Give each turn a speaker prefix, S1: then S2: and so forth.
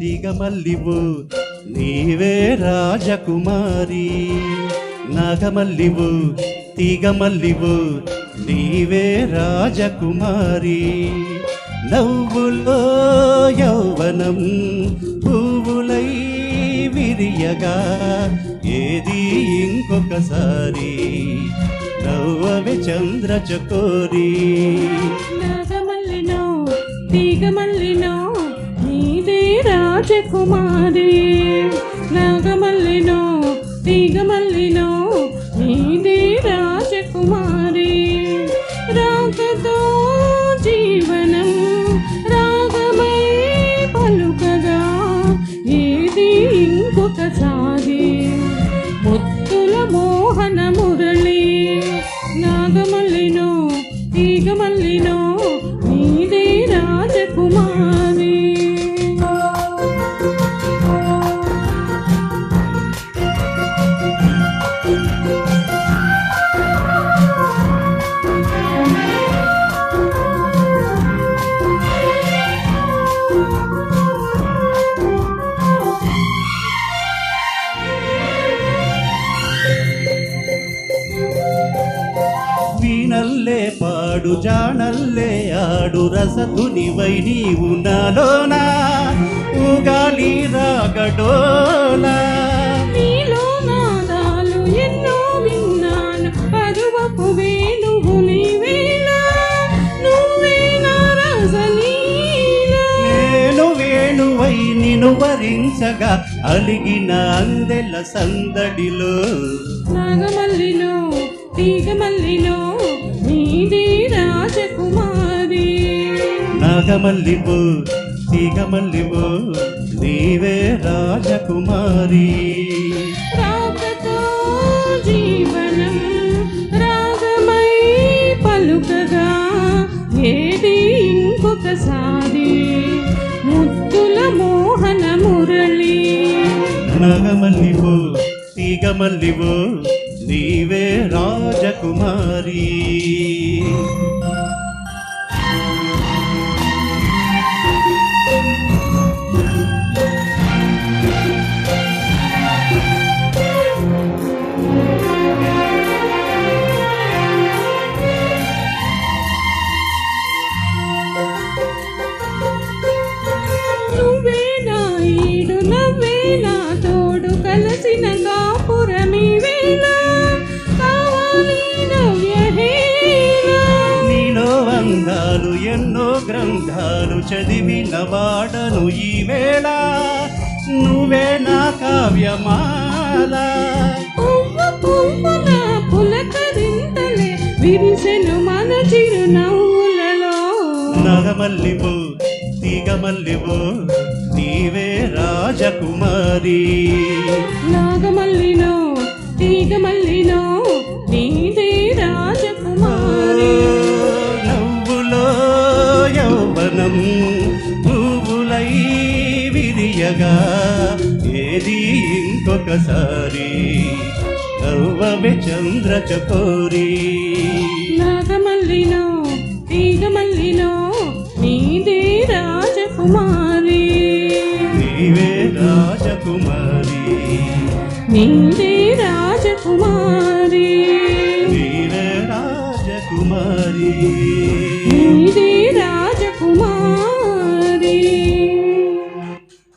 S1: తీగమల్లివు. నీవే రాజకుమారి. నాగమల్లివు తీగమల్లివు. నీవే రాజకుమారి. నవ్వులో యౌవనం పువ్వులై విరియగా ఏది ఇంకొకసారి? నవ్వవి చంద్ర చకోరి
S2: నాగమల్లినో నవ్వు తీగమల్లి రాజకుమారి నాగమల్లినో తీగమల్లినో నీదే రాజకుమారి. రాగతో జీవనం రాగమై పలుకగా ఏది ఇంకొకసారి ముత్తుల మోహన మురళి నాగమల్లినో తీగమల్లినో
S1: పాడు జానల్లే ఆడు రసధునివై నీవు నాలోనా? ఉగాలి రాగడోలా
S2: నీలో నాదాలు ఎన్నో విన్నాను పరువపు వేణువు నీవేనా? నువ్వే నా రసలీలా
S1: నేను వేణువై నిను వరించగా అలిగిన అందెల సందడిలో.
S2: నాగమల్లిలో తీగమల్లిలో నీదే
S1: నాగమల్లివు తీగమల్లివు నీవే రాజకుమారి.
S2: రాగతో జీవనం రాగమై పలుకగా ఏది ఇంకొకసారి ముద్దుల మోహన మురళి.
S1: నాగమల్లివు తీగమల్లివు నీవే రాజకుమారి. గ్రంథాలు చదివిన వాడను ఈ వేళ. నువ్వే నా కావ్యమాల.
S2: పులకరింతలే విరిసెను మన చిరునవ్వులలో.
S1: నగమల్లివు తీగమల్లివు నీవే రాజకుమారి.
S2: నాగమల్లినో తీగమల్లినో
S1: తీయగా ఏది ఇంకొకసారి? నవ్వవే చంద్ర చకోరి
S2: నాగమల్లినో తీగమల్లినో నీదే రాజకుమారి.
S1: నీవే రాజకుమారి.
S2: నీదే రాజకుమారి. నీవే రాజకుమారి.